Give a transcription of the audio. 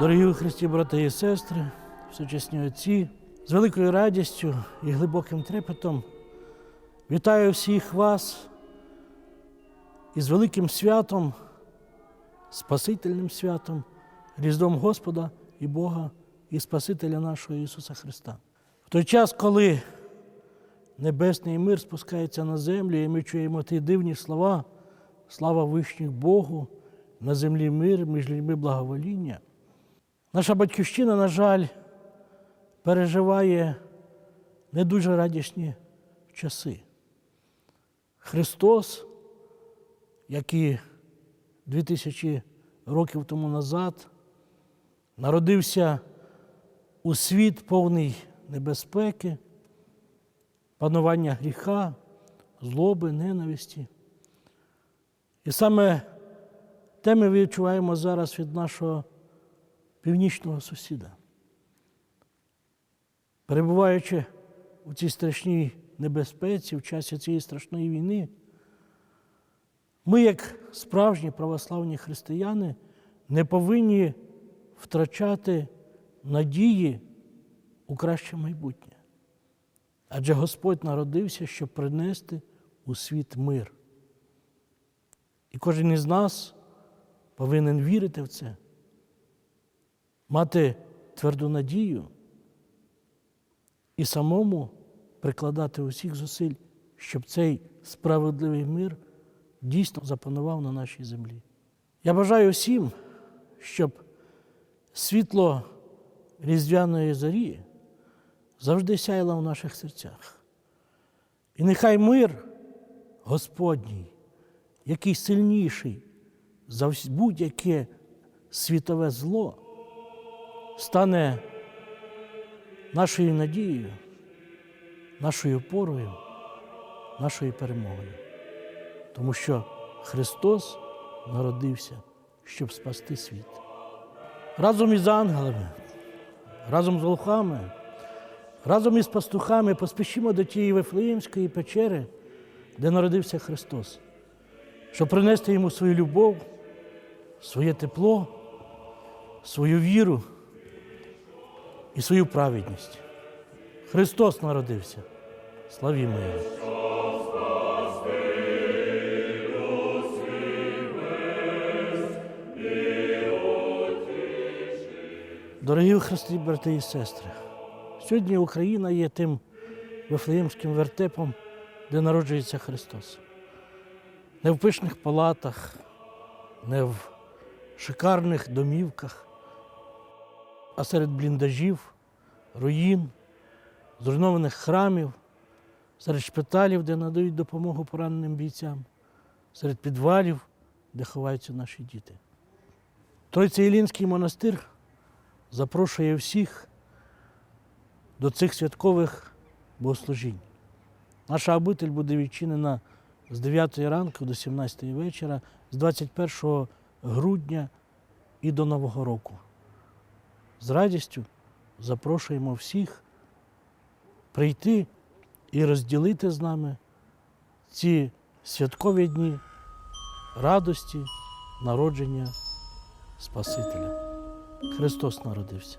Дорогі у Христі, брати і сестри, сучасні отці, з великою радістю і глибоким трепетом вітаю всіх вас із великим святом, Спасительним святом, Різдвом Господа і Бога і Спасителя нашого Ісуса Христа. В той час, коли небесний мир спускається на землю, і ми чуємо ті дивні слова, слава вишніх Богу, на землі мир, між людьми благовоління. Наша батьківщина, на жаль, переживає не дуже радісні часи. Христос, який 2000 років тому назад народився у світ повний небезпеки, панування гріха, злоби, ненависті. І саме те ми відчуваємо зараз від нашого північного сусіда. Перебуваючи у цій страшній небезпеці, в часі цієї страшної війни, ми, як справжні православні християни, не повинні втрачати надії у краще майбутнє. Адже Господь народився, щоб принести у світ мир. І кожен із нас повинен вірити в це, мати тверду надію і самому прикладати усіх зусиль, щоб цей справедливий мир дійсно запанував на нашій землі. Я бажаю всім, щоб світло різдвяної зорі завжди сяяло в наших серцях. І нехай мир Господній, який сильніший за будь-яке світове зло, стане нашою надією, нашою опорою, нашою перемогою. Тому що Христос народився, щоб спасти світ. Разом із ангелами, разом з волхами, разом із пастухами поспішимо до тієї Вифлеємської печери, де народився Христос, щоб принести йому свою любов, своє тепло, свою віру і свою праведність. Христос народився. Славімо Його! Дорогі у брати і сестри, сьогодні Україна є тим вифлеємським вертепом, де народжується Христос. Не в пишних палатах, не в шикарних домівках, а серед бліндажів, руїн, зруйнованих храмів, серед шпиталів, де надають допомогу пораненим бійцям, серед підвалів, де ховаються наші діти. Тройцеілінський монастир запрошує всіх до цих святкових богослужінь. Наша обитель буде відчинена з 9 ранку до 17 вечора, з 21 грудня і до Нового року. З радістю запрошуємо всіх прийти і розділити з нами ці святкові дні радості, народження Спасителя. Христос народився.